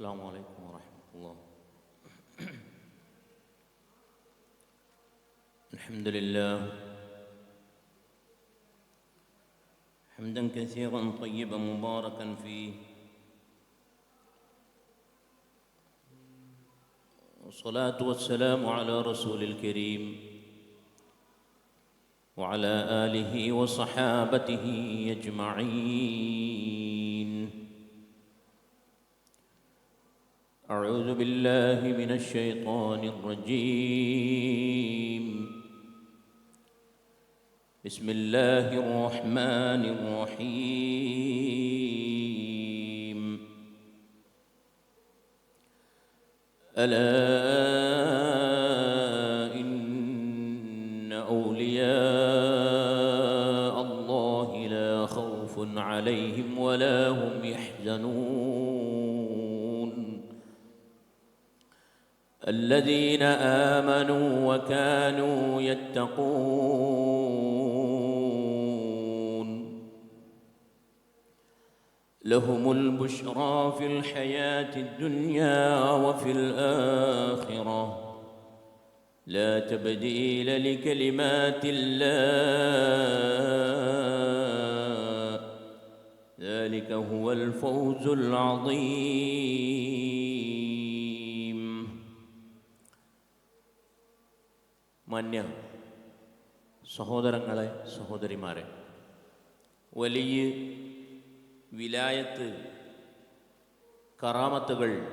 السلام عليكم ورحمة الله. الحمد لله. حمدا كثيرا طيبا مباركا فيه. والصلاة والسلام على رسول الكريم. وعلى آله وصحابته أجمعين. أعوذ بالله من الشيطان الرجيم. بسم الله الرحمن الرحيم. ألا إن أولياء الله لا خوف عليهم ولا هم يحزنون. الذين آمنوا وكانوا يتقون. لهم البشرى في الحياة الدنيا وفي الآخرة. لا تبديل لكلمات الله. ذلك هو الفوز العظيم. മാന്യ സഹോദരങ്ങളെ സഹോദരിമാരെ. വലിയ വിലായത്ത് കറാമത്തുകൾ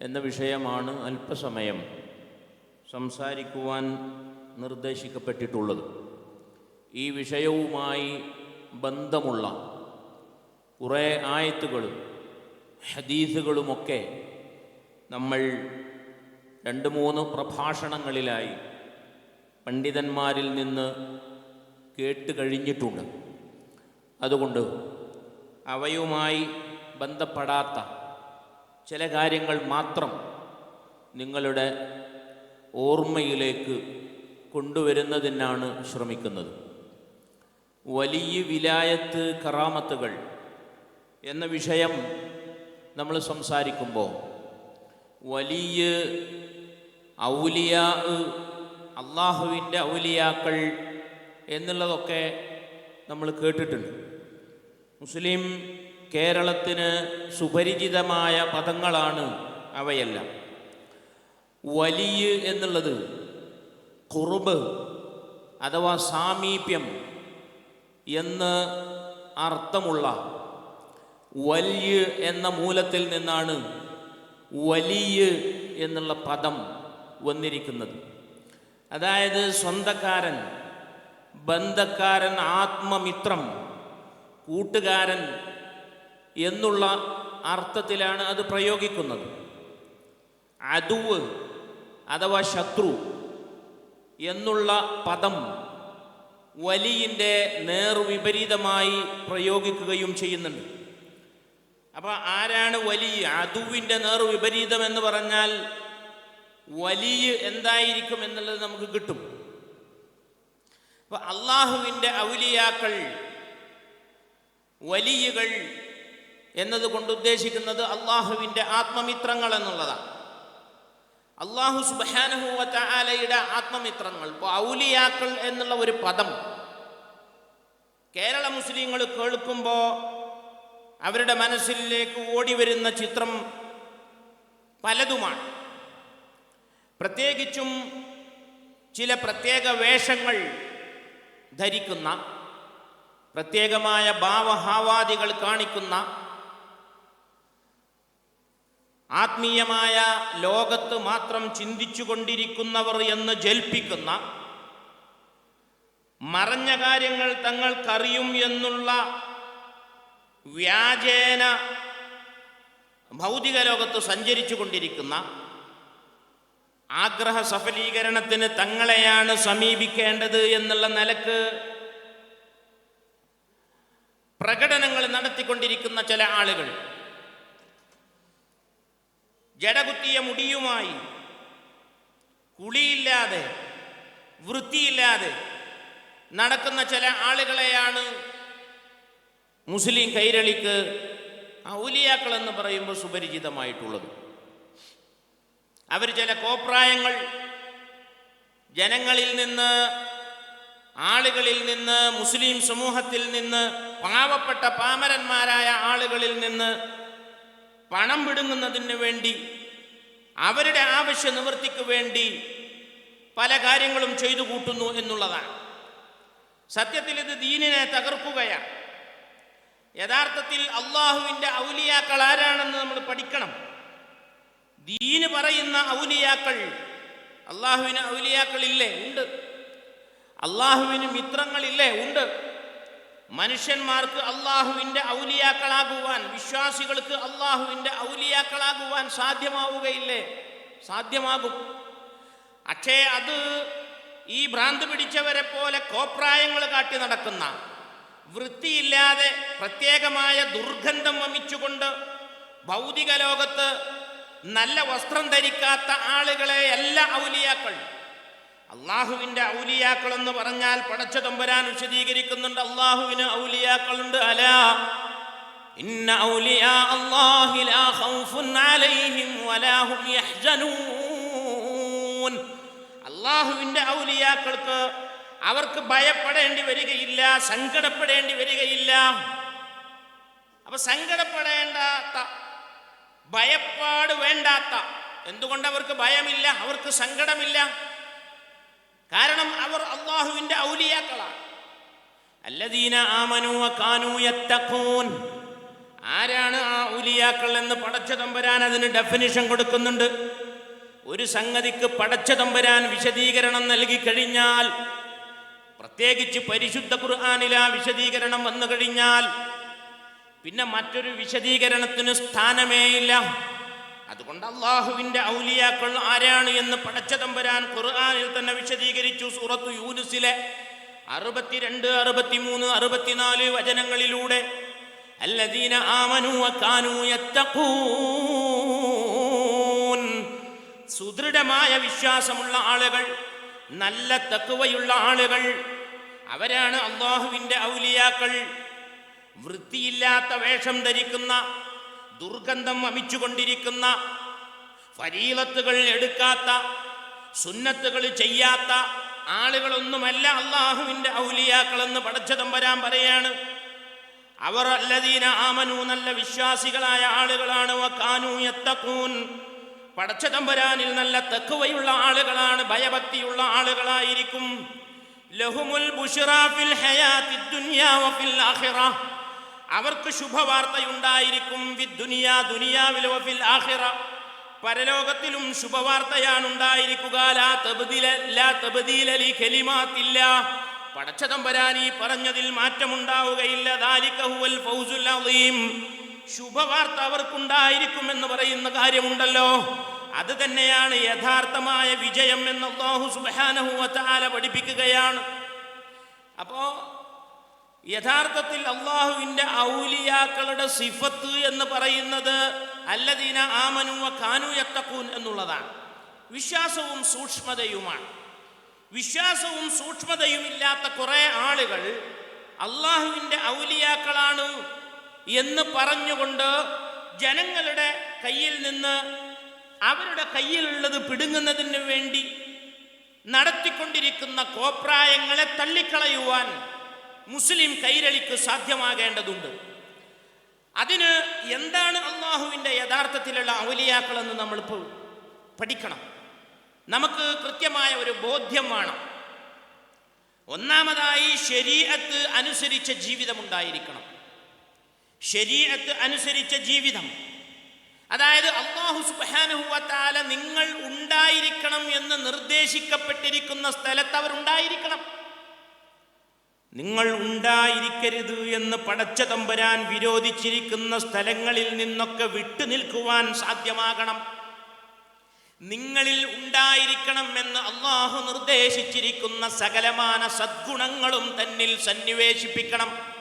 എന്ന വിഷയമാണ് അല്പസമയം സംസാരിക്കുവാൻ നിർദ്ദേശിക്കപ്പെട്ടിട്ടുള്ളത്. ഈ വിഷയവുമായി ബന്ധമുള്ള കുറേ ആയത്തുകളും ഹദീസുകളുമൊക്കെ നമ്മൾ രണ്ട് മൂന്ന് പ്രഭാഷണങ്ങളിലായി പണ്ഡിതന്മാരിൽ നിന്ന് കേട്ട് കഴിഞ്ഞിട്ടുണ്ട്. അതുകൊണ്ട് അവയുമായി ബന്ധപ്പെടാത്ത ചില കാര്യങ്ങൾ മാത്രം നിങ്ങളുടെ ഓർമ്മയിലേക്ക് കൊണ്ടുവരുന്നതിനാണ് ശ്രമിക്കുന്നത്. വലിയ വിലായത്ത് കറാമത്തുകൾ എന്ന വിഷയം നമ്മൾ സംസാരിക്കുമ്പോൾ വലിയ ഔലിയാ അള്ളാഹുവിന്റെ ഔലിയാക്കൾ എന്നുള്ളതൊക്കെ നമ്മൾ കേട്ടിട്ടുണ്ട്. മുസ്ലിം കേരളത്തിന് സുപരിചിതമായ പദങ്ങളാണ് അവയെല്ലാം. വലിയ എന്നുള്ളത് കുറുബ് അഥവാ സാമീപ്യം എന്ന് അർത്ഥമുള്ള വലിയ എന്ന മൂലത്തിൽ നിന്നാണ് വലിയ എന്നുള്ള പദം വന്നിരിക്കുന്നത്. അതായത് സ്വന്തക്കാരൻ ബന്ധക്കാരൻ ആത്മമിത്രം കൂട്ടുകാരൻ എന്നുള്ള അർത്ഥത്തിലാണ് അത് പ്രയോഗിക്കുന്നത്. അതുവ് അഥവാ ശത്രു എന്നുള്ള പദം വലിയന്റെ നേർവിപരീതമായി പ്രയോഗിക്കുകയും ചെയ്യുന്നുണ്ട്. അപ്പോൾ ആരാണ് വലിയ അതുവിന്റെ നേർവിപരീതം എന്ന് പറഞ്ഞാൽ വലിയ എന്തായിരിക്കും എന്നുള്ളത് നമുക്ക് കിട്ടും. അപ്പൊ അള്ളാഹുവിന്റെ ഔലിയാക്കൾ വലിയകൾ എന്നതുകൊണ്ട് ഉദ്ദേശിക്കുന്നത് അള്ളാഹുവിന്റെ ആത്മമിത്രങ്ങൾ എന്നുള്ളതാണ്. അള്ളാഹു ആലയുടെ ആത്മമിത്രങ്ങൾ ഇപ്പോൾ ഔലിയാക്കൾ എന്നുള്ള ഒരു പദം. കേരള മുസ്ലിങ്ങൾ കേൾക്കുമ്പോൾ അവരുടെ മനസ്സിലേക്ക് ഓടി വരുന്ന ചിത്രം പലതുമാണ്. പ്രത്യേകിച്ചും ചില പ്രത്യേക വേഷങ്ങൾ ധരിക്കുന്ന പ്രത്യേകമായ ഭാവഹാവാദികൾ കാണിക്കുന്ന ആത്മീയമായ ലോകത്ത് മാത്രം ചിന്തിച്ചു കൊണ്ടിരിക്കുന്നവർ എന്ന് ജൽപ്പിക്കുന്ന മറഞ്ഞ കാര്യങ്ങൾ തങ്ങൾക്കറിയും എന്നുള്ള വ്യാജേന ഭൗതിക ലോകത്ത് സഞ്ചരിച്ചു കൊണ്ടിരിക്കുന്ന ആഗ്രഹ സഫലീകരണത്തിന് തങ്ങളെയാണ് സമീപിക്കേണ്ടത് എന്നുള്ള നിലയ്ക്ക് പ്രകടനങ്ങൾ നടത്തിക്കൊണ്ടിരിക്കുന്ന ചില ആളുകൾ ജടകുത്തിയ മുടിയുമായി കുളിയില്ലാതെ വൃത്തിയില്ലാതെ നടക്കുന്ന ചില ആളുകളെയാണ് മുസ്ലിം കൈരളിക്ക് ഔലിയാക്കൾ എന്ന് പറയുമ്പോൾ സുപരിചിതമായിട്ടുള്ളത്. അവർ ചില കോപ്രായങ്ങൾ ജനങ്ങളിൽ നിന്ന് ആളുകളിൽ നിന്ന് മുസ്ലിം സമൂഹത്തിൽ നിന്ന് പാവപ്പെട്ട പാമരന്മാരായ ആളുകളിൽ നിന്ന് പണം പിടുങ്ങുന്നതിന് വേണ്ടി അവരുടെ ആവശ്യ നിവൃത്തിക്ക് വേണ്ടി പല കാര്യങ്ങളും ചെയ്തു കൂട്ടുന്നു എന്നുള്ളതാണ്. സത്യത്തിൽ ഇത് ദീനിനെ തകർക്കുകയാണ്. യഥാർത്ഥത്തിൽ അള്ളാഹുവിന്റെ ഔലിയാക്കൾ ആരാണെന്ന് നമ്മൾ പഠിക്കണം. ദീന് പറയുന്ന ഔലിയാക്കൾ അള്ളാഹുവിന് ഔലിയാക്കളില്ലേ? ഉണ്ട്. അള്ളാഹുവിന് മിത്രങ്ങളില്ലേ? ഉണ്ട്. മനുഷ്യന്മാർക്ക് അള്ളാഹുവിന്റെ ഔലിയാക്കളാകുവാൻ വിശ്വാസികൾക്ക് അള്ളാഹുവിന്റെ ഔലിയാക്കളാകുവാൻ സാധ്യമാവുകയില്ലേ? സാധ്യമാകും. പക്ഷേ അത് ഈ ഭ്രാന്ത് പിടിച്ചവരെ പോലെ കോപ്രായങ്ങൾ കാട്ടി നടക്കുന്ന വൃത്തിയില്ലാതെ പ്രത്യേകമായ ദുർഗന്ധം വമിച്ചുകൊണ്ട് ഭൗതിക ലോകത്ത് നല്ല വസ്ത്രം ധരിക്കാത്ത ആളുകളെ എല്ലാ ഔലിയാക്കൾ. അള്ളാഹുവിന്റെ ഔലിയാക്കൾ എന്ന് പറഞ്ഞാൽ പടച്ച തമ്പുരാൻ വിശദീകരിക്കുന്നുണ്ട്. അള്ളാഹുവിന് ഔലിയാക്കളുണ്ട്. അല. ഇന്ന ഔലിയാ അല്ലാഹി ലാ ഖൗഫുൻ അലൈഹിം വലാ യഹ്സനൂൻ. അള്ളാഹുവിന്റെ ഔലിയാക്കൾക്ക് അവർക്ക് ഭയപ്പെടേണ്ടി വരികയില്ല സങ്കടപ്പെടേണ്ടി വരികയില്ല. അപ്പൊ സങ്കടപ്പെടേണ്ടാത്ത ഭയപ്പാട് വേണ്ടാത്ത. എന്തുകൊണ്ട് അവർക്ക് ഭയമില്ല? അവർക്ക് സങ്കടമില്ല. കാരണം അവർ അള്ളാഹുവിന്റെ ഔലിയാക്കളാണ്. അല്ലദീന ആമനു കാനു യത്തഖൂൻ. ആരാണ് ആ ഔലിയാക്കൾ എന്ന് പടച്ച തമ്പരാൻ അതിന് ഡെഫിനിഷൻ കൊടുക്കുന്നുണ്ട്? ഒരു സംഗതിക്ക് പടച്ച തമ്പരാൻ വിശദീകരണം നൽകി കഴിഞ്ഞാൽ പ്രത്യേകിച്ച് പരിശുദ്ധ ഖുർആാനില വിശദീകരണം വന്നു കഴിഞ്ഞാൽ പിന്നെ മറ്റൊരു വിശദീകരണത്തിന് സ്ഥാനമേയില്ല അതുകൊണ്ട് അള്ളാഹുവിന്റെ ഔലിയാക്കൾ ആരാണ് എന്ന് പടച്ചതമ്പരാൻ ഖുർആാനിൽ തന്നെ വിശദീകരിച്ചു. സൂറത്തു യൂനുസിലെ അറുപത്തിരണ്ട് അറുപത്തിമൂന്ന് അറുപത്തിനാല് വചനങ്ങളിലൂടെ അല്ലദീന ആമനു സുദൃഢമായ വിശ്വാസമുള്ള ആളുകൾ നല്ല തക്കുവയുള്ള ആളുകൾ അവരാണ് അള്ളാഹുവിന്റെ ഔലിയാക്കൾ. വൃത്തിയില്ലാത്ത വേഷം ധരിക്കുന്ന ദുർഗന്ധം വമിച്ചുകൊണ്ടിരിക്കുന്ന ഫരീലത്തുകൾ എടുക്കാത്ത സുന്നത്തുകൾ ചെയ്യാത്ത ആളുകളൊന്നുമല്ല അള്ളാഹുവിന്റെ ഔലിയാക്കളെന്ന് പടച്ചതം വരാൻ പറയാണ്. അവർ അല്ലദീന ആമനു നല്ല വിശ്വാസികളായ ആളുകളാണ്. വക്കാനു എത്തക്കൂൻ പടച്ചതമ്പരാനിൽ നല്ല തെക്കുവയുള്ള ആളുകളാണ് ഭയഭക്തിയുള്ള ആളുകളായിരിക്കും. ലഹുമുൽ ബുഷിറാഫിൽ ഫിൽ ഹയാത്തി ദുനിയാ വഫിൽ ആഖിറ. അവർക്ക് ശുഭവാർത്തയുണ്ടായിരിക്കും. വിദ്ദുനിയ ദുനിയാവിൽ വഫിൽ ആഖിറ. പരലോകത്തിലും ശുഭവാർത്തയാണ് ഉണ്ടായിരിക്കുക ലാ ലാ തബ്ദീല ലി കലിമാത്തില്ല. പടച്ച തമ്പരാൻ ഈ പറഞ്ഞതിൽ മാറ്റമുണ്ടാവുകയില്ല. ദാലിക ഹുവൽ ഫൗസുൽ അളീം ശുഭവാർത്ത അവർക്കുണ്ടായിരിക്കും എന്ന് പറയുന്ന കാര്യമുണ്ടല്ലോ. അത് തന്നെയാണ് യഥാർത്ഥമായ വിജയം എന്ന് സുബ്ഹാനഹു തആല പഠിപ്പിക്കുകയാണ്. അപ്പോ യഥാർത്ഥത്തിൽ അള്ളാഹുവിന്റെ ഔലിയാക്കളുടെ സിഫത്ത് എന്ന് പറയുന്നത് അല്ലദീന ആമനുവ കാനു യത്തക്കൂൻ എന്നുള്ളതാണ്. വിശ്വാസവും സൂക്ഷ്മതയുമാണ്. വിശ്വാസവും സൂക്ഷ്മതയും ഇല്ലാത്ത കുറേ ആളുകൾ അള്ളാഹുവിന്റെ ഔലിയാക്കളാണ് എന്ന് പറഞ്ഞുകൊണ്ട് ജനങ്ങളുടെ കയ്യിൽ നിന്ന് അവരുടെ കയ്യിലുള്ളത് പിടുങ്ങുന്നതിന് വേണ്ടി നടത്തിക്കൊണ്ടിരിക്കുന്ന കോപ്രായങ്ങളെ തള്ളിക്കളയുവാൻ മുസ്ലിം കൈരളിക്ക് സാധ്യമാകേണ്ടതുണ്ട്. അതിന് എന്താണ് അള്ളാഹുവിന്റെ യഥാർത്ഥത്തിലുള്ള ഔലിയാക്കളെന്ന് നമ്മളിപ്പോൾ പഠിക്കണം. നമുക്ക് കൃത്യമായ ഒരു ബോധ്യം വേണം. ഒന്നാമതായി ശരീരത്ത് അനുസരിച്ച ജീവിതം ഉണ്ടായിരിക്കണം ശരീരത്ത് അനുസരിച്ച ജീവിതം. അതായത് അള്ളാഹു സുബാനുഹുവത്താല നിങ്ങൾ ഉണ്ടായിരിക്കണം എന്ന് നിർദ്ദേശിക്കപ്പെട്ടിരിക്കുന്ന സ്ഥലത്ത് അവർ ഉണ്ടായിരിക്കണം. നിങ്ങൾ ഉണ്ടായിരിക്കരുത് എന്ന് പടച്ച തമ്പരാൻ വിരോധിച്ചിരിക്കുന്ന സ്ഥലങ്ങളിൽ നിന്നൊക്കെ വിട്ടു നിൽക്കുവാൻ സാധ്യമാകണം. നിങ്ങളിൽ ഉണ്ടായിരിക്കണം എന്ന് അള്ളാഹു നിർദ്ദേശിച്ചിരിക്കുന്ന സകലമാന സദ്ഗുണങ്ങളും തന്നിൽ സന്നിവേശിപ്പിക്കണം.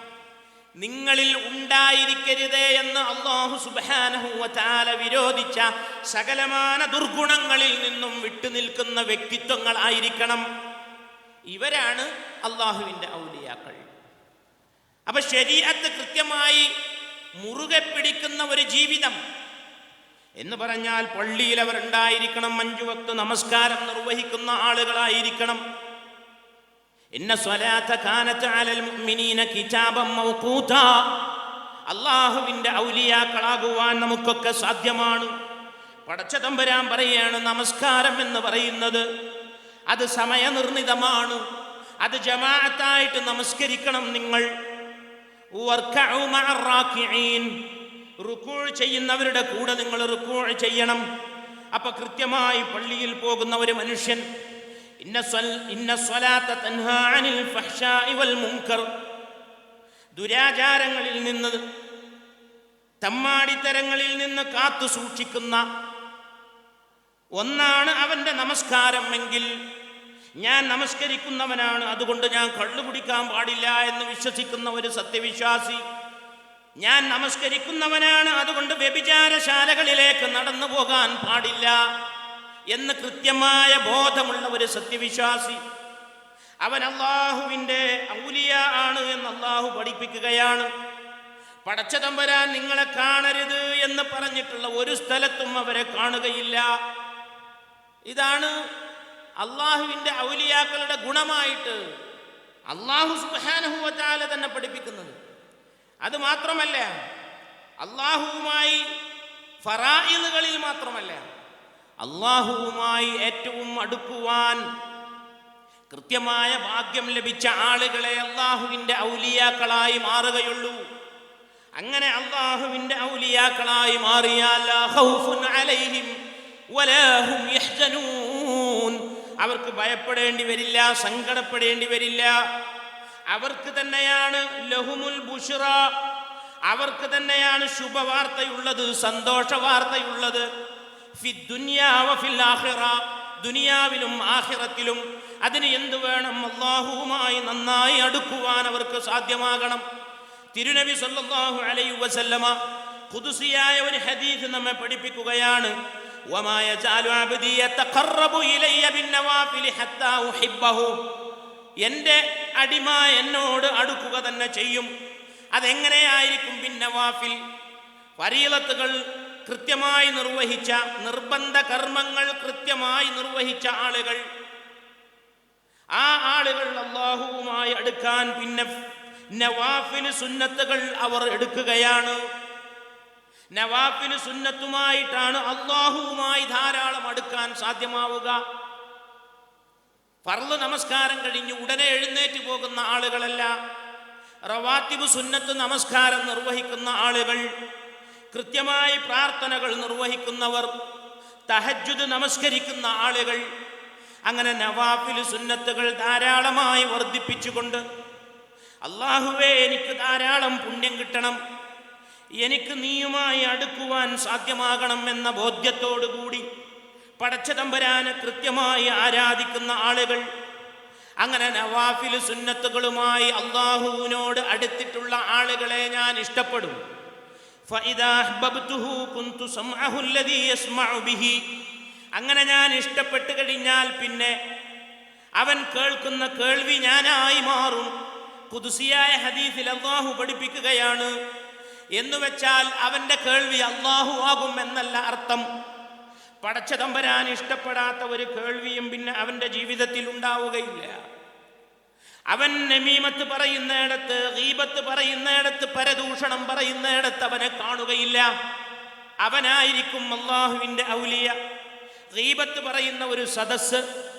നിങ്ങളിൽ ഉണ്ടായിരിക്കരുതേ എന്ന് അള്ളാഹു സുബാനഹുവാല വിരോധിച്ച സകലമാന ദുർഗുണങ്ങളിൽ നിന്നും വിട്ടുനിൽക്കുന്ന വ്യക്തിത്വങ്ങളായിരിക്കണം ഇവരാണ് അള്ളാഹുവിന്റെ ഔലിയാക്കൾ. അപ്പൊ ശരീരത്ത് കൃത്യമായി മുറുകെ പിടിക്കുന്ന ഒരു ജീവിതം. എന്ന് പറഞ്ഞാൽ പള്ളിയിൽ അവർ ഉണ്ടായിരിക്കണം അഞ്ചു വക്ത് നമസ്കാരം നിർവഹിക്കുന്ന ആളുകളായിരിക്കണം. ഇന്ന സ്വലാത്ത കാനത്ത് അലൽ മുഅ്മിനീന കിതാബം മൗഖൂത. അള്ളാഹുവിന്റെ ഔലിയാക്കളാകുവാൻ നമുക്കൊക്കെ സാധ്യമാണ്. പടച്ച തമ്പുരാൻ പറയാണ് നമസ്കാരം എന്ന് പറയുന്നത് അത് സമയനിർണിതമാണ്. അത് ജമാഅത്തായിട്ട് നമസ്കരിക്കണം നിങ്ങൾ. ചെയ്യുന്നവരുടെ കൂടെ നിങ്ങൾ റുക്കൂ ചെയ്യണം. അപ്പൊ കൃത്യമായി പള്ളിയിൽ പോകുന്ന ഒരു മനുഷ്യൻ ദുരാചാരങ്ങളിൽ നിന്ന് തമ്മാടിത്തരങ്ങളിൽ നിന്ന് കാത്തു സൂക്ഷിക്കുന്ന ഒന്നാണ് അവന്റെ നമസ്കാരം എങ്കിൽ ഞാൻ നമസ്കരിക്കുന്നവനാണ്. അതുകൊണ്ട് ഞാൻ കള്ളു കുടിക്കാൻ പാടില്ല എന്ന് വിശ്വസിക്കുന്ന ഒരു സത്യവിശ്വാസി ഞാൻ നമസ്കരിക്കുന്നവനാണ്. അതുകൊണ്ട് വ്യഭിചാരശാലകളിലേക്ക് നടന്നു പോകാൻ പാടില്ല എന്ന് കൃത്യമായ ബോധമുള്ള ഒരു സത്യവിശ്വാസി അവൻ അള്ളാഹുവിന്റെ ഔലിയ ആണ് എന്ന് അള്ളാഹു പഠിപ്പിക്കുകയാണ്. പടച്ചതമ്പരാൻ നിങ്ങളെ കാണരുത് എന്ന് പറഞ്ഞിട്ടുള്ള ഒരു സ്ഥലത്തും അവരെ കാണുകയില്ല. ഇതാണ് അള്ളാഹുവിന്റെ ഔലിയാക്കളുടെ ഗുണമായിട്ട് അള്ളാഹു സുബാനഹുവറ്റാല തന്നെ പഠിപ്പിക്കുന്നത്. അത് മാത്രമല്ല അള്ളാഹുവുമായി ഫറായിലുകളിൽ മാത്രമല്ല അള്ളാഹുവുമായി ഏറ്റവും അടുക്കുവാൻ കൃത്യമായ ഭാഗ്യം ലഭിച്ച ആളുകളെ അള്ളാഹുവിന്റെ ഔലിയാക്കളായി മാറുകയുള്ളൂ. അങ്ങനെ അള്ളാഹുവിന്റെ ഔലിയാക്കളായി മാറിയാൽ അവർക്ക് ഭയപ്പെടേണ്ടി വരില്ല സങ്കടപ്പെടേണ്ടി വരില്ല. അവർക്ക് തന്നെയാണ് ലഹുമുൽ ബുഷറ. അവർക്ക് തന്നെയാണ് ശുഭവാർത്തയുള്ളത് സന്തോഷ വാർത്തയുള്ളത് ദുനിയാവിലും ആഹിറത്തിലും അതിന് എന്തു വേണം? അള്ളാഹുവുമായി നന്നായി അടുക്കുവാൻ അവർക്ക് സാധ്യമാകണം. തിരുനബി സല്ലാഹു അലൈ വസല്ലമ പുതുസിയായ ഒരു ഹദീസ് നമ്മെ പഠിപ്പിക്കുകയാണ്. വമാ യജാലു عبدي يتقرب إلي بالنوافل حتى أحبه. എന്റെ അടിമ എന്നോട് അടുക്കുക തന്നെ ചെയ്യും. അതെങ്ങനെയായിരിക്കും ബിന്നവാഫിൽ ഫരീലത്തുകൾ കൃത്യമായി നിർവഹിച്ച നിർബന്ധ കർമ്മങ്ങൾ കൃത്യമായി നിർവഹിച്ച ആളുകൾ. ആ ആളുകൾ അള്ളാഹുവുമായി അടുക്കാൻ പിന്നെ നവാഫിൽ സുന്നത്തുകൾ അവർ എടുക്കുകയാണ്. നവാഫിൽ സുന്നത്തുമായിട്ടാണ് അള്ളാഹുവുമായി ധാരാളം അടുക്കാൻ സാധ്യമാവുക. പറൾ നമസ്കാരം കഴിഞ്ഞ് ഉടനെ എഴുന്നേറ്റ് പോകുന്ന ആളുകളല്ല. റവാത്തിബ് സുന്നത്ത് നമസ്കാരം നിർവഹിക്കുന്ന ആളുകൾ കൃത്യമായി പ്രാർത്ഥനകൾ നിർവഹിക്കുന്നവർ തഹജുദ് നമസ്കരിക്കുന്ന ആളുകൾ. അങ്ങനെ നവാഫിൽ സുന്നത്തുകൾ ധാരാളമായി വർദ്ധിപ്പിച്ചുകൊണ്ട് അള്ളാഹുവേ എനിക്ക് ധാരാളം പുണ്യം കിട്ടണം. എനിക്ക് നീയുമായി അടുക്കുവാൻ സാധ്യമാകണം എന്ന ബോധ്യത്തോടുകൂടി പടച്ചതമ്പരാനെ കൃത്യമായി ആരാധിക്കുന്ന ആളുകൾ അങ്ങനെ നവാഫിൽ സുന്നത്തുകളുമായി അള്ളാഹുവിനോട് അടുത്തിട്ടുള്ള ആളുകളെ ഞാൻ ഇഷ്ടപ്പെടും. അങ്ങനെ ഞാൻ ഇഷ്ടപ്പെട്ടു കഴിഞ്ഞാൽ പിന്നെ അവൻ കേൾക്കുന്ന കേൾവി ഞാനായി മാറും. പുതുസിയായ ഹദീസിൽ അള്ളാഹു പഠിപ്പിക്കുകയാണ് എന്ന് വെച്ചാൽ അവന്റെ കേൾവി അള്ളാഹു ആകും എന്നല്ല അർത്ഥം. പടച്ചതമ്പരാൻ ഇഷ്ടപ്പെടാത്ത ഒരു കേൾവിയും പിന്നെ അവന്റെ ജീവിതത്തിൽ ഉണ്ടാവുകയില്ല. അവൻ നമീമത്ത് പറയുന്നിടത്ത് ഗീബത്ത് പറയുന്നിടത്ത് പരദൂഷണം പറയുന്നിടത്ത് അവനെ കാണുകയില്ല. അവനായിരിക്കും അള്ളാഹുവിന്റെ ഔലിയ. ഗീബത്ത് പറയുന്ന ഒരു സദസ്സ്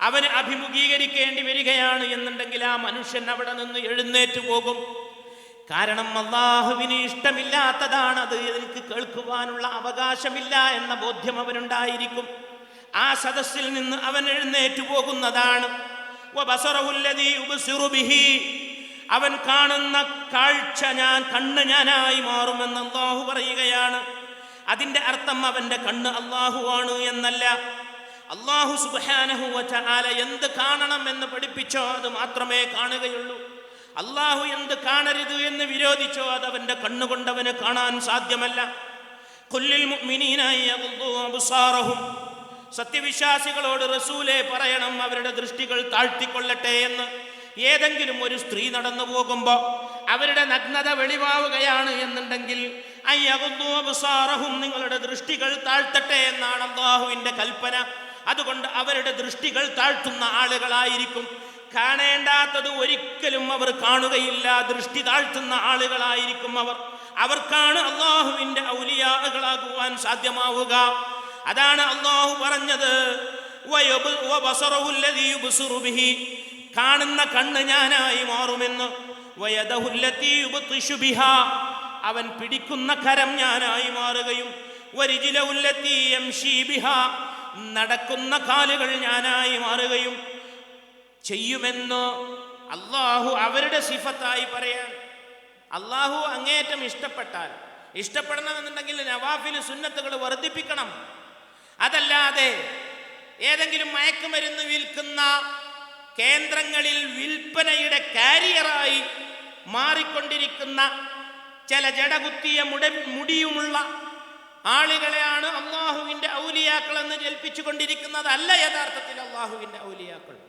അവന് അഭിമുഖീകരിക്കേണ്ടി വരികയാണ് എന്നുണ്ടെങ്കിൽ ആ മനുഷ്യൻ അവിടെ നിന്ന് എഴുന്നേറ്റ് പോകും. കാരണം അള്ളാഹുവിന് ഇഷ്ടമില്ലാത്തതാണ് അത് എനിക്ക് കേൾക്കുവാനുള്ള അവകാശമില്ല എന്ന ബോധ്യം അവനുണ്ടായിരിക്കും. ആ സദസ്സിൽ നിന്ന് അവൻ എഴുന്നേറ്റു പോകുന്നതാണ്. അവൻ കാണുന്ന കാഴ്ച ഞാൻ കണ്ണ് ഞാനായി മാറുമെന്ന് അള്ളാഹു പറയുകയാണ്. അതിന്റെ അർത്ഥം അവന്റെ കണ്ണ് അള്ളാഹുവാണ് എന്നല്ല. അള്ളാഹു സുബാനഹു എന്ത് കാണണം എന്ന് പഠിപ്പിച്ചോ അത് മാത്രമേ കാണുകയുള്ളൂ. അള്ളാഹു എന്ത് കാണരുത് എന്ന് വിരോധിച്ചോ അത് അവന്റെ കണ്ണുകൊണ്ടവന് കാണാൻ സാധ്യമല്ല. കൊല്ലിൽ സത്യവിശ്വാസികളോട് റസൂലെ പറയണം അവരുടെ ദൃഷ്ടികൾ താഴ്ത്തിക്കൊള്ളട്ടെ എന്ന്. ഏതെങ്കിലും ഒരു സ്ത്രീ നടന്നു പോകുമ്പോൾ അവരുടെ നഗ്നത വെളിവാവുകയാണ് എന്നുണ്ടെങ്കിൽ നിങ്ങളുടെ ദൃഷ്ടികൾ താഴ്ത്തട്ടെ എന്നാണ് അള്ളാഹുവിന്റെ കൽപ്പന. അതുകൊണ്ട് അവരുടെ ദൃഷ്ടികൾ താഴ്ത്തുന്ന ആളുകളായിരിക്കും. കാണേണ്ടാത്തത് ഒരിക്കലും അവർ കാണുകയില്ല ദൃഷ്ടി താഴ്ത്തുന്ന ആളുകളായിരിക്കും അവർ അവർക്കാണ് അള്ളാഹുവിന്റെ ഔലിയാകളാകുവാൻ സാധ്യമാവുക അതാണ് അള്ളാഹു പറഞ്ഞത്. കാണുന്ന കണ്ണ് ഞാനായി മാറുമെന്ന്. അവൻ പിടിക്കുന്ന കരം ഞാനായി മാറുകയും. നടക്കുന്ന കാലുകൾ ഞാനായി ചെയ്യുമെന്ന് അള്ളാഹു അവരുടെ സിഫത്തായി പറയാൻ. അള്ളാഹു അങ്ങേയറ്റം ഇഷ്ടപ്പെട്ടാൽ. ഇഷ്ടപ്പെടണമെന്നുണ്ടെങ്കിൽ നവാഫിൽ സുന്നത്തുകൾ വർദ്ധിപ്പിക്കണം. അതല്ലാതെ ഏതെങ്കിലും മയക്കുമരുന്ന് വിൽക്കുന്ന കേന്ദ്രങ്ങളിൽ വിൽപ്പനയുടെ കാരിയറായി മാറിക്കൊണ്ടിരിക്കുന്ന ചില ജടകുത്തിയ മുട മുടിയുമുള്ള ആളുകളെയാണ് അള്ളാഹുവിന്റെ ഔലിയാക്കൾ എന്ന് ജൽപ്പിച്ചു കൊണ്ടിരിക്കുന്നത് അല്ല യഥാർത്ഥത്തിൽ അള്ളാഹുവിന്റെ ഔലിയാക്കൾ.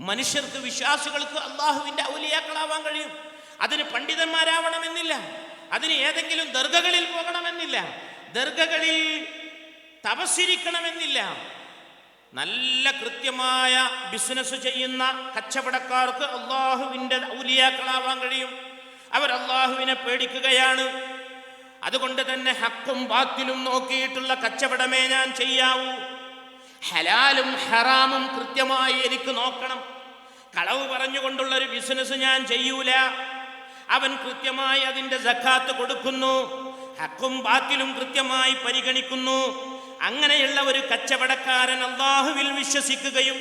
മനുഷ്യർക്ക് വിശ്വാസികൾക്ക് അള്ളാഹുവിന്റെ ഔലിയാക്കളാവാൻ കഴിയും. അതിന് പണ്ഡിതന്മാരാവണമെന്നില്ല. അതിന് ഏതെങ്കിലും ദർഗകളിൽ പോകണമെന്നില്ല. ദർഗകളിൽ തപസ്സിരിക്കണമെന്നില്ല. നല്ല കൃത്യമായ ബിസിനസ് ചെയ്യുന്ന കച്ചവടക്കാർക്ക് അള്ളാഹുവിന്റെ ഔലിയാക്കളാവാൻ കഴിയും. അവർ അള്ളാഹുവിനെ പേടിക്കുകയാണ്. അതുകൊണ്ട് തന്നെ ഹക്കും ബാത്തിലും നോക്കിയിട്ടുള്ള കച്ചവടമേ ഞാൻ ചെയ്യാവൂ. ഹലാലും ഹറാമും കൃത്യമായി എനിക്ക് നോക്കണം. കളവ് പറഞ്ഞുകൊണ്ടുള്ള ഒരു ബിസിനസ് ഞാൻ ചെയ്യൂല. അവൻ കൃത്യമായി അതിന്റെ സക്കാത്ത് കൊടുക്കുന്നു. ഹക്കും ബാത്തിലും കൃത്യമായി പരിഗണിക്കുന്നു. അങ്ങനെയുള്ള ഒരു കച്ചവടക്കാരൻ അള്ളാഹുവിൽ വിശ്വസിക്കുകയും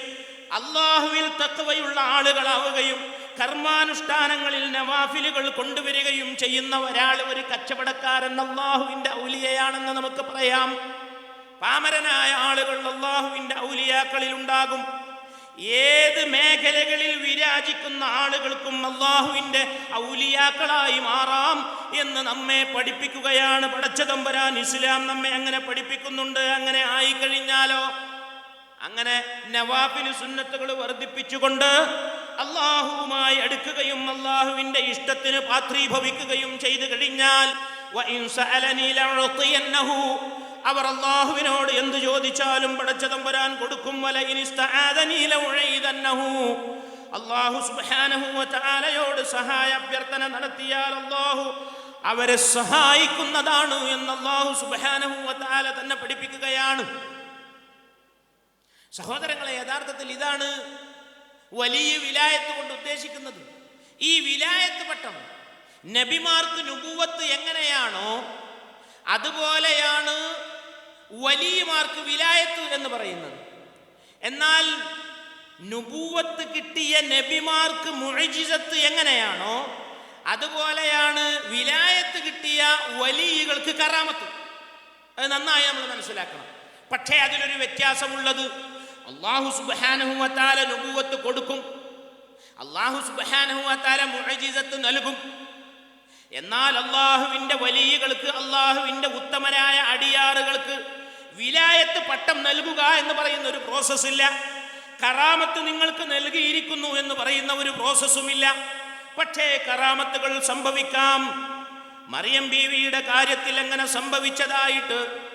അള്ളാഹുവിൽ തക്കവയുള്ള ആളുകളാവുകയും കർമാനുഷ്ഠാനങ്ങളിൽ നവാഫിലുകൾ കൊണ്ടുവരികയും ചെയ്യുന്ന ഒരാൾ ഒരു കച്ചവടക്കാരൻ അള്ളാഹുവിന്റെ ഔലിയയാണെന്ന് നമുക്ക് പറയാം. പാമരനായ ആളുകൾ അള്ളാഹുവിന്റെ ഔലിയാക്കളിൽ ഉണ്ടാകും ഏത് മേഖലകളിൽ വിരാജിക്കുന്ന ആളുകൾക്കും അള്ളാഹുവിന്റെ ഔലിയാക്കളായി മാറാം എന്ന് നമ്മെ പഠിപ്പിക്കുകയാണ് പടച്ചതമ്പരാൻ. ഇസ്ലാം നമ്മെ അങ്ങനെ പഠിപ്പിക്കുന്നുണ്ട്. അങ്ങനെ ആയിക്കഴിഞ്ഞാലോ? അങ്ങനെ നവാബിന് സുന്നത്തുകൾ വർദ്ധിപ്പിച്ചുകൊണ്ട് അള്ളാഹുവുമായി അടുക്കുകയും അള്ളാഹുവിന്റെ ഇഷ്ടത്തിന് പാത്രീഭവിക്കുകയും ചെയ്തു കഴിഞ്ഞാൽ. അവർ അള്ളാഹുവിനോട് എന്ത് ചോദിച്ചാലും പടച്ചതമ്പരാൻ കൊടുക്കും. വല. അള്ളാഹു സുബ്ഹാനഹു വതആലയോട് സഹായ അഭ്യർത്ഥന നടത്തിയാൽ അള്ളാഹു അവരെ സഹായിക്കുന്നതാണ് എന്ന് അള്ളാഹു സുബ്ഹാനഹു വതആല തന്നെ പഠിപ്പിക്കുകയാണ്. സഹോദരങ്ങളെ യഥാർത്ഥത്തിൽ ഇതാണ് വലിയ വിലായത്ത് കൊണ്ട് ഉദ്ദേശിക്കുന്നത്. ഈ വിലായത്ത് പട്ടം നബിമാർക്ക് നുപൂവത്ത് എങ്ങനെയാണോ അതുപോലെയാണ് വലിയമാർക്ക് വിലായത്ത് എന്ന് പറയുന്നത്. എന്നാൽ നുപൂവത്ത് കിട്ടിയ നബിമാർക്ക് മുഴജിസത്ത് എങ്ങനെയാണോ അതുപോലെയാണ് വിലായത്ത് കിട്ടിയ വലിയകൾക്ക് കറാമത്ത്. അത് നന്നായി നമ്മൾ മനസ്സിലാക്കണം. പക്ഷേ അതിലൊരു വ്യത്യാസമുള്ളത് അള്ളാഹു സുബാനഹുവത്താല നുപൂവത്ത് കൊടുക്കും. അള്ളാഹു സുബാനഹുവത്താല മുഴജിസത്ത് നൽകും. എന്നാൽ അള്ളാഹുവിന്റെ വലിയകൾക്ക് അള്ളാഹുവിന്റെ ഉത്തമരായ അടിയാറുകൾക്ക് വിലായത്ത് പട്ടം നൽകുക എന്ന് പറയുന്ന ഒരു പ്രോസസ് ഇല്ല. കറാമത്ത് നിങ്ങൾക്ക് നൽകിയിരിക്കുന്നു എന്ന് പറയുന്ന ഒരു പ്രോസസ്സുമില്ല പക്ഷേ കറാമത്തുകൾ സംഭവിക്കാം. മറിയം ബീവിയുടെ കാര്യത്തിൽ എങ്ങനെ സംഭവിച്ചതായിട്ട്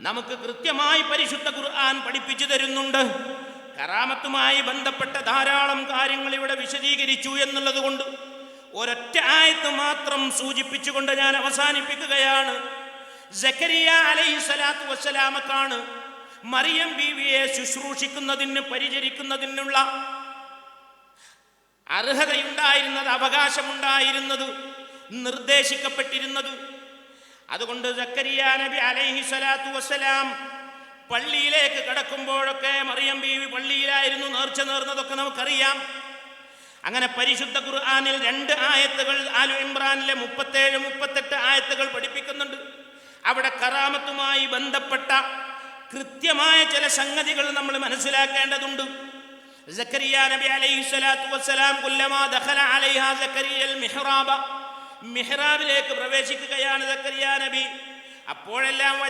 നമുക്ക് കൃത്യമായി പരിശുദ്ധ ഖുർആൻ പഠിപ്പിച്ചു തരുന്നുണ്ട്. കറാമത്തുമായി ബന്ധപ്പെട്ട ധാരാളം കാര്യങ്ങൾ ഇവിടെ വിശദീകരിച്ചു എന്നുള്ളത് കൊണ്ട് ഒരൊറ്റ ആയത്ത് മാത്രം സൂചിപ്പിച്ചുകൊണ്ട് ഞാൻ അവസാനിപ്പിക്കുകയാണ്. സക്കരിയ അലൈഹി സ്വലാത്തു വസ്സലാമക്കാണ് മറിയം ബീവിയെ ശുശ്രൂഷിക്കുന്നതിന് പരിചരിക്കുന്നതിനുള്ള അർഹതയുണ്ടായിരുന്നത് അവകാശമുണ്ടായിരുന്നത് നിർദ്ദേശിക്കപ്പെട്ടിരുന്നത്. അതുകൊണ്ട് സക്കരിയ നബി അലൈഹി സ്വലാത്തു വസ്സലാം പള്ളിയിലേക്ക് കടക്കുമ്പോഴൊക്കെ മറിയം ബീവി പള്ളിയിലായിരുന്നു നേർച്ച നേർന്നതൊക്കെ നമുക്കറിയാം. അങ്ങനെ പരിശുദ്ധ ഖുർആാനിൽ രണ്ട് ആയത്തുകൾ ആലു ഇമ്രാനിലെ മുപ്പത്തേഴ് മുപ്പത്തെട്ട് ആയത്തുകൾ പഠിപ്പിക്കുന്നുണ്ട്. അവിടെ കറാമത്തുമായി ബന്ധപ്പെട്ട കൃത്യമായ ചില സംഗതികൾ നമ്മൾ മനസ്സിലാക്കേണ്ടതുണ്ട്. സക്കരിയ നബി കുല്ലമാ സക്കരിയൽ മിഹ്റാബ. മിഹ്റാബിലേക്ക് പ്രവേശിക്കുകയാണ് സക്കരിയ നബി. അപ്പോഴെല്ലാം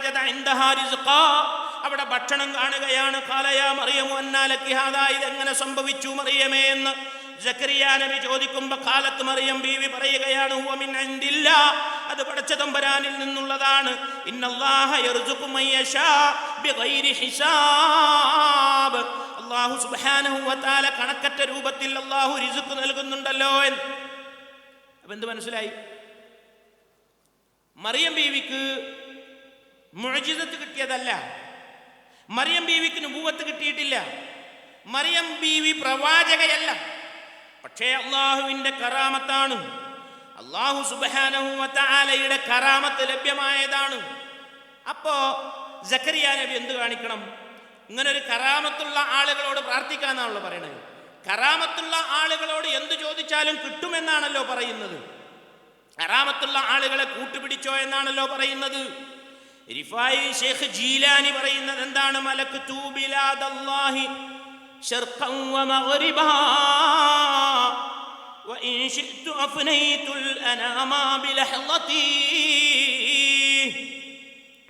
റിസ്ഖാ. അവിടെ ഭക്ഷണം കാണുകയാണ്. മറിയമു ഇതെങ്ങനെ സംഭവിച്ചു മറിയമേ എന്ന് നബി ചോദിക്കുമ്പോ കാലത്ത് മറിയം ബീവി പറയുകയാണ്. അത് പടച്ച തമ്പരാനിൽ നിന്നുള്ളതാണ്. കണക്കറ്റ രൂപത്തിൽ അള്ളാഹു റിസുക്ക് നൽകുന്നുണ്ടല്ലോ എന്ന്. അപ്പൊ എന്ത് മനസ്സിലായി? മറിയം ബീവിക്ക് മുഴജിതത്ത് കിട്ടിയതല്ല. മറിയം ബീവിക്ക് നുപൂവത്ത് കിട്ടിയിട്ടില്ല. മറിയം ബീവി പ്രവാചകയല്ല. പക്ഷേ അള്ളാഹുവിന്റെ കറാമത്താണ്. അള്ളാഹു സുബാനഹുവലയുടെ കറാമത്ത് ലഭ്യമായതാണ്. അപ്പോ ജക്കരിയ നബി എന്ത് കാണിക്കണം? ഇങ്ങനെ ഒരു കറാമത്തുള്ള ആളുകളോട് പ്രാർത്ഥിക്കാന്നാണല്ലോ പറയണത്. കറാമത്തുള്ള ആളുകളോട് എന്ത് ചോദിച്ചാലും കിട്ടുമെന്നാണല്ലോ പറയുന്നത്. കറാമത്തുള്ള ആളുകളെ കൂട്ടുപിടിച്ചോ എന്നാണല്ലോ പറയുന്നത്. റിഫായി ഷെയ്ഖ് ജീലാനി പറയുന്നത് എന്താണ്? മലക്ക് ശർഖൻ വമഗ്രിബാ وإن شئت أفنيت الأنام بلحظتي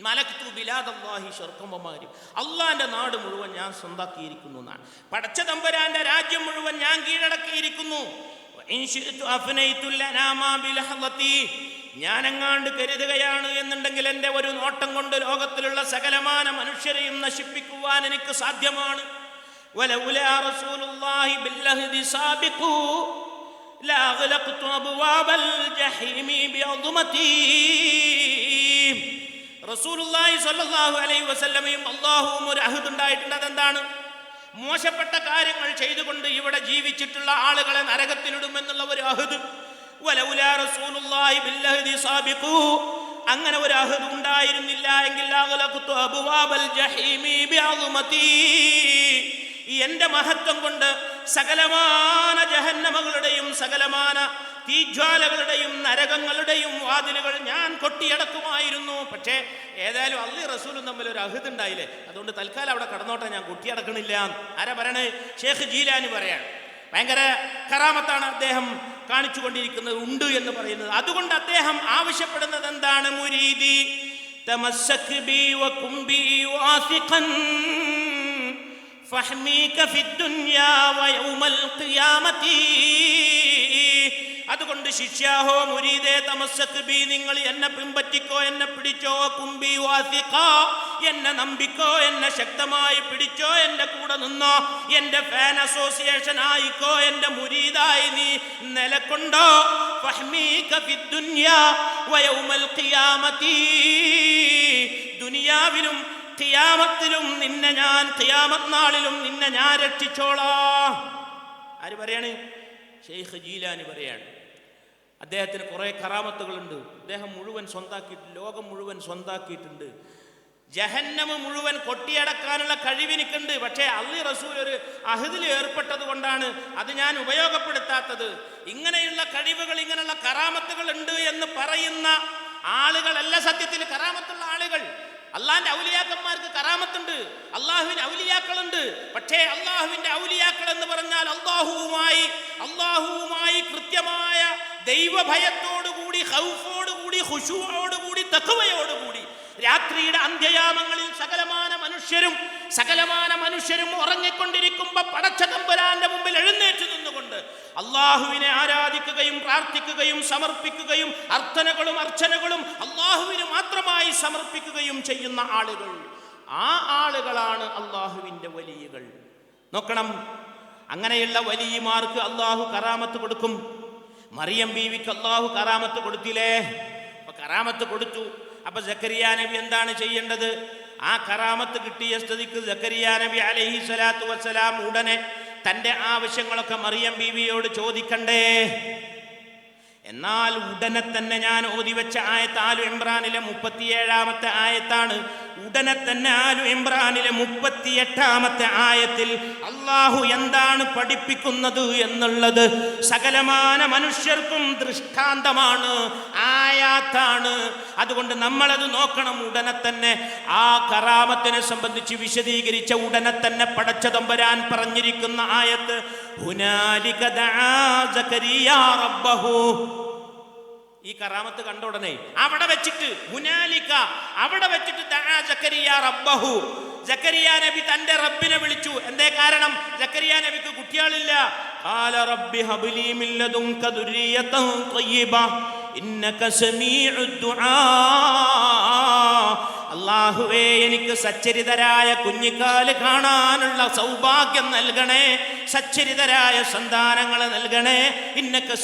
മലക്തു ബിലാദല്ലാഹി ശർഖം വമാരിം അള്ളാന്റെ നാട് മുഴുവൻ ഞാൻ സ്വന്താക്കിയിരിക്കുന്നു എന്നാണ് പടച്ച തമ്പുരാന്റെ രാജ്യം മുഴുവൻ ഞാൻ കീഴടക്കിയിരിക്കുന്നു വഇൻ ശിഅ്തു അഫ്നൈതുൽ അനാമ ബിലഹളത്തി ഞാൻ എങ്ങാണ്ട് കരുതുകയാണ് എന്നുണ്ടെങ്കിൽ എൻ്റെ ഒരു നോട്ടം കൊണ്ട് ലോകത്തിലുള്ള സകലമാന മനുഷ്യരെയും നശിപ്പിക്കുവാൻ എനിക്ക് സാധ്യമാണ് ولولا رسول الله باللهد سابقوا لأغلقت أبواب الجحيم بعظمتي റസൂലുള്ളാഹി സ്വല്ലല്ലാഹു അലൈഹി വസല്ലമയും അള്ളാഹുവും ഒരു അഹദ് ഉണ്ടായിട്ടുണ്ട് അതെന്താണ് മോശപ്പെട്ട കാര്യങ്ങൾ ചെയ്തുകൊണ്ട് ഇവിടെ ജീവിച്ചിട്ടുള്ള ആളുകളെ നരകത്തിലിടുമെന്നുള്ള ഒരു അഹദ് വലൗലാ റസൂലുള്ളാഹി ബില്ലഹദി സാബിഖൂ അങ്ങനെ ഒരു അഹദ് ഉണ്ടായിരുന്നില്ല എങ്കിൽ അഗ്ലഖ്തു അബ്വാബൽ ജഹീമി ബിഅദ്മതി ഈ എന്റെ മഹത്വം കൊണ്ട് സകലമാന ജഹന്നമകളുടെയും സകലമാന തീജ്വാലകളുടെയും നരകങ്ങളുടെയും വാതിലുകൾ ഞാൻ കൊട്ടിയടക്കുമായിരുന്നു. പക്ഷേ ഏതായാലും അള്ളി റസൂലും തമ്മിൽ ഒരു അഹിത് ഉണ്ടായില്ലേ? അതുകൊണ്ട് തൽക്കാലം അവിടെ കടന്നോട്ടെ ഞാൻ കൊട്ടിയടക്കണില്ല. ആരാ പറയണേ? ഷേഖ് ജീലാനി പറയാണ്. ഭയങ്കര കറാമത്താണ് അദ്ദേഹം കാണിച്ചു കൊണ്ടിരിക്കുന്നത് ഉണ്ട് എന്ന് പറയുന്നത്. അതുകൊണ്ട് അദ്ദേഹം ആവശ്യപ്പെടുന്നത് എന്താണ് മുരീതി തമസ്സക് ബി വകുംബി വാസിഖൻ അതുകൊണ്ട് ശിഷ്യാഹോ മുരീദേ തമസ്സക്ക് ബി നിങ്ങൾ എന്നെ പിമ്പറ്റിക്കോ എന്നെ പിടിച്ചോ കുംബി വാസിക്കോ എന്നെ നമ്പിക്കോ എന്നെ ശക്തമായി പിടിച്ചോ എന്റെ കൂടെ നിന്നോ എന്റെ ഫാൻ അസോസിയേഷൻ ആയിക്കോ എന്റെ മുരീദായി നീ നിലക്കൊണ്ടോ. ദുനിയാവിലും ഖിയാമത്തിലും നിന്നെ ഞാൻ ഖിയാമത് നാളിലും നിന്നെ ഞാൻ രക്ഷിച്ചോളാ. ആര് പറയാണ്? ഷെയ്ഖ് ജീലാനി പറയാണ്. അദ്ദേഹത്തിന് കുറേ കറാമത്തുകളുണ്ട്. അദ്ദേഹം മുഴുവൻ സ്വന്താക്കിയിട്ടുണ്ട് ലോകം മുഴുവൻ സ്വന്താക്കിയിട്ടുണ്ട്. ജഹന്നമ മുഴുവൻ കൊട്ടിയടക്കാനുള്ള കഴിവെനിക്കുണ്ട്. പക്ഷേ അള്ളി റസൂൽ ഒരു അഹിതിൽ ഏർപ്പെട്ടത് കൊണ്ടാണ് അത് ഞാൻ ഉപയോഗപ്പെടുത്താത്തത്. ഇങ്ങനെയുള്ള കഴിവുകൾ ഇങ്ങനെയുള്ള കറാമത്തുകൾ ഉണ്ട് എന്ന് പറയുന്ന ആളുകളല്ല സത്യത്തിൽ കറാമത്തുള്ള ആളുകൾ. അള്ളാന്റെ ഔലിയാക്കന്മാർക്ക് കറാമത്തുണ്ട് അള്ളാഹുവിന് ഔലിയാക്കളുണ്ട്. പക്ഷേ അള്ളാഹുവിന്റെ ഔലിയാക്കൾ എന്ന് പറഞ്ഞാൽ അള്ളാഹുവുമായി അള്ളാഹുവുമായി കൃത്യമായ ദൈവഭയത്തോടുകൂടി ഹൗഫോടുകൂടി ഹുഷുവോടുകൂടി തക്കുവയോടുകൂടി രാത്രിയുടെ അന്ത്യയാമങ്ങളിൽ സകലമാന മനുഷ്യരും സകലമാന മനുഷ്യരും ഉറങ്ങിക്കൊണ്ടിരിക്കുമ്പോ പടച്ച തമ്പുരാന്റെ മുമ്പിൽ എഴുന്നേറ്റ് നിന്നുകൊണ്ട് അള്ളാഹുവിനെ ആരാധിക്കുകയും പ്രാർത്ഥിക്കുകയും സമർപ്പിക്കുകയും അർത്ഥനകളും അർച്ചനകളും അള്ളാഹുവിന് മാത്രമായി സമർപ്പിക്കുകയും ചെയ്യുന്ന ആളുകൾ. ആ ആളുകളാണ് അള്ളാഹുവിന്റെ വലിയകൾ. നോക്കണം. അങ്ങനെയുള്ള വലിയമാർക്ക് അള്ളാഹു കറാമത്ത് കൊടുക്കും. മറിയം ബീവിക്ക് അള്ളാഹു കറാമത്ത് കൊടുത്തില്ലേ? അപ്പൊ കറാമത്ത് കൊടുത്തു. അപ്പൊ ജക്കരിയ നബി എന്താണ് ചെയ്യേണ്ടത്? ആ കറാമത്ത് കിട്ടിയ സ്ഥിതിക്ക് ജക്കരിയ നബി അലഹി സ്വലാത്തു വസ്സലാം ഉടനെ തന്റെ ആവശ്യങ്ങളൊക്കെ മറിയം ബീവിയോട് ചോദിക്കണ്ടേ? എന്നാൽ ഉടനെ തന്നെ ഞാൻ ഓതിവെച്ച ആയത്ത് ആലു ഇമ്രാനിലെ മുപ്പത്തിയേഴാമത്തെ ആയത്താണ്. ഉടനെ തന്നെ ആലു ഇമ്രാനിലെ മുപ്പത്തിയെട്ടാമത്തെ ആയത്തിൽ അള്ളാഹു എന്താണ് പഠിപ്പിക്കുന്നത് എന്നുള്ളത് സകലമാന മനുഷ്യർക്കും ദൃഷ്ടാന്തമാണ്. ഹയാത്താണ് അതുകൊണ്ട് നമ്മളത് നോക്കണം. ഉടനെ തന്നെ ആ കറാമത്തിനെ സംബന്ധിച്ച് വിശദീകരിച്ച ഉടനെ തന്നെ പടച്ച തമ്പരാൻ പറഞ്ഞിരിക്കുന്ന ആയത്ത് ഈ കറാമത്ത് കണ്ട ഉടനെ അവിടെ വെച്ചിട്ട് ഹുനാലിക്ക അവിടെ വെച്ചിട്ട് റബ്ബഹു. ജക്കരിയ നബി തന്റെ റബ്ബിനെ വിളിച്ചു. എന്തേ കാരണം? ജക്കരിയ നബിക്ക് കുട്ടികളില്ല. റബ്ബി അള്ളാഹുവേ എനിക്ക് സച്ചരിതരായ കുഞ്ഞിക്കാൽ കാണാനുള്ള സൗഭാഗ്യം നൽകണേ. സച്ചരിതരായ സന്താനങ്ങളെ നൽകണേ. ഇന്നൊക്കെ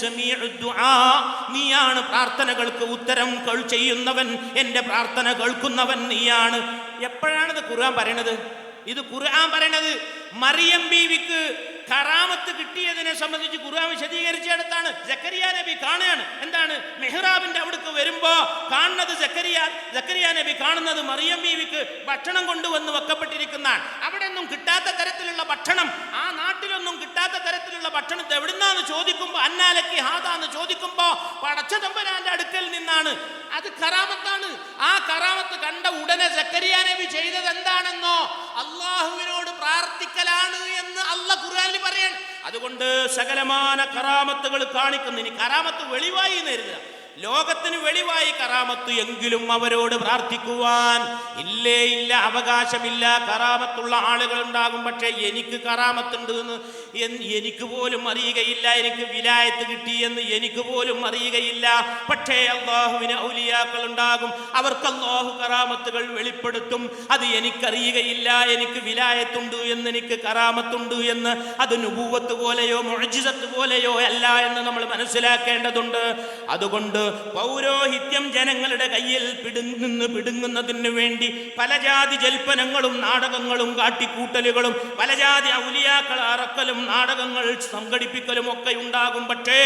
നീയാണ് പ്രാർത്ഥനകൾക്ക് ഉത്തരം ചെയ്യുന്നവൻ. എന്റെ പ്രാർത്ഥന കേൾക്കുന്നവൻ നീയാണ്. എപ്പോഴാണിത് ഖുർആൻ പറയണത്? ഇത് ഖുർആൻ പറയണത് മറിയം ബീവിക്ക് കറാമത്ത് കിട്ടിയതിനെ സംബന്ധിച്ച് ഖുർആൻ വിശദീകരിച്ചിടത്താണ് ജക്കരിയ നബി കാണുകയാണ്. എന്താണ്? മെഹ്റാബിന്റെ അവിടേക്ക് വരുമ്പോ കാണുന്നത് ജക്കരിയ ജക്കരിയ നബി കാണുന്നത് മറിയം ബീവിക്ക് ഭക്ഷണം കൊണ്ടുവന്ന് വെക്കപ്പെട്ടിരിക്കുന്നതാണ് അവിടെ ഒന്നും കിട്ടാത്ത തരത്തിലുള്ള ഭക്ഷണം ആ നാട്ടിലൊന്നും കിട്ടാത്ത തരത്തിലുള്ള ഭക്ഷണത്തെ എവിടുന്നാന്ന് ചോദിക്കുമ്പോ അന്നാലക്കി ഹാദാന്ന് ചോദിക്കുമ്പോ പടച്ച തമ്പുരാന്റെ അടുക്കൽ നിന്നാണ്. അത് കറാമത്താണ്. ആ കറാമത്ത് കണ്ട ഉടനെ ജക്കരിയ നബി ചെയ്തത് എന്താണെന്നോ? അള്ളാഹുവിനോട് പ്രാർത്ഥിക്കലാണ് എന്ന് അല്ല ഖുർആനിൽ പറയാണ് അതുകൊണ്ട് സകലമാന കറാമത്തുകൾ കാണിക്കുന്നു. ഇനി കറാമത്ത് വെളിവായി നേരുക ലോകത്തിന് വെളിവായി കറാമത്ത് എങ്കിലും അവരോട് പ്രാർത്ഥിക്കുവാൻ. ഇല്ലേ ഇല്ല അവകാശമില്ല. കറാമത്തുള്ള ആളുകൾ ഉണ്ടാകും പക്ഷേ എനിക്ക് കറാമത്തുണ്ട് എന്ന് എനിക്ക് പോലും അറിയുകയില്ല. എനിക്ക് വിലായത്ത് കിട്ടി എന്ന് എനിക്ക് പോലും അറിയുകയില്ല. പക്ഷേ അള്ളാഹുവിന് ഔലിയാക്കൾ ഉണ്ടാകും. അവർക്ക് അള്ളാഹു കറാമത്തുകൾ വെളിപ്പെടുത്തും. അത് എനിക്കറിയുകയില്ല. എനിക്ക് വിലായത്തുണ്ട് എന്ന് എനിക്ക് കറാമത്തുണ്ട് എന്ന് അത് നുപൂവത്ത് പോലെയോ മുഴജിസത്ത് പോലെയോ അല്ല എന്ന് നമ്മൾ മനസ്സിലാക്കേണ്ടതുണ്ട്. അതുകൊണ്ട് പൗരോഹിത്യം ജനങ്ങളുടെ കയ്യിൽ പിടുങ്ങുന്നു പിടുങ്ങുന്നതിന് വേണ്ടി പല ജാതി ജൽപ്പനങ്ങളും നാടകങ്ങളും കാട്ടിക്കൂട്ടലുകളും പല ജാതി ഔലിയാക്കൾ അറക്കലും നാടകങ്ങൾ സംഘടിപ്പിക്കലും ഒക്കെ ഉണ്ടാകും. പക്ഷേ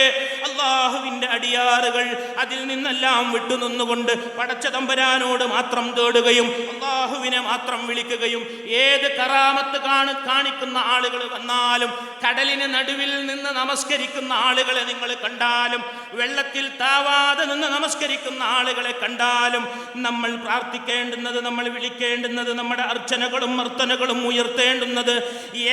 അള്ളാഹുവിന്റെ അടിയാറുകൾ അതിൽ നിന്നെല്ലാം വിട്ടുനിന്നുകൊണ്ട് പടച്ച തമ്പരാനോട് മാത്രം തേടുകയും അള്ളാഹുവിനെ മാത്രം വിളിക്കുകയും ഏത് കറാമത്ത് കാണു കാണിക്കുന്ന ആളുകൾ വന്നാലും കടലിന് നടുവിൽ നിന്ന് നമസ്കരിക്കുന്ന ആളുകളെ നിങ്ങൾ കണ്ടാലും വെള്ളത്തിൽ താവാതെ നിന്ന് നമസ്കരിക്കുന്ന ആളുകളെ കണ്ടാലും നമ്മൾ പ്രാർത്ഥിക്കേണ്ടുന്നത് നമ്മൾ വിളിക്കേണ്ടുന്നത് നമ്മുടെ അർച്ചനകളും അർത്ഥനകളും ഉയർത്തേണ്ടുന്നത്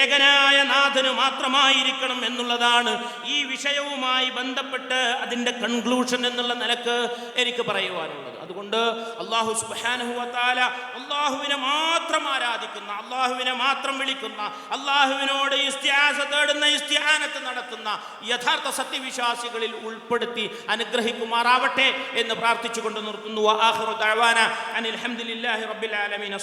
ഏകനായ നാഥന് മാത്രമായിരിക്കണം എന്നുള്ളതാണ് ഈ വിഷയവുമായി ബന്ധപ്പെട്ട് അതിന്റെ കൺക്ലൂഷൻ എന്നുള്ള നിലയ്ക്ക് എനിക്ക് പറയുവാനുള്ളത്. അതുകൊണ്ട് അള്ളാഹു സുബാനുഹുവത്താല അള്ളാഹുവിനെ മാത്രം ആരാധിക്കുന്ന അള്ളാഹുവിനെ മാത്രം വിളിക്കുന്ന അള്ളാഹുവിനോട് ഇസ്ത്യാസ തേടുന്ന ഇസ്ത്യാനത്ത് നടത്തുന്ന യഥാർത്ഥ സത്യവിശ്വാസികളിൽ ഉൾപ്പെടുത്തി അനുഗ്രഹിക്കുമാറാവട്ടെ എന്ന് പ്രാർത്ഥിച്ചുകൊണ്ട് നിർത്തുന്നു. ആഖിറു ദഅവാന അനിൽ ഹംദുലില്ലാഹി റബ്ബിൽ ആലമീൻ.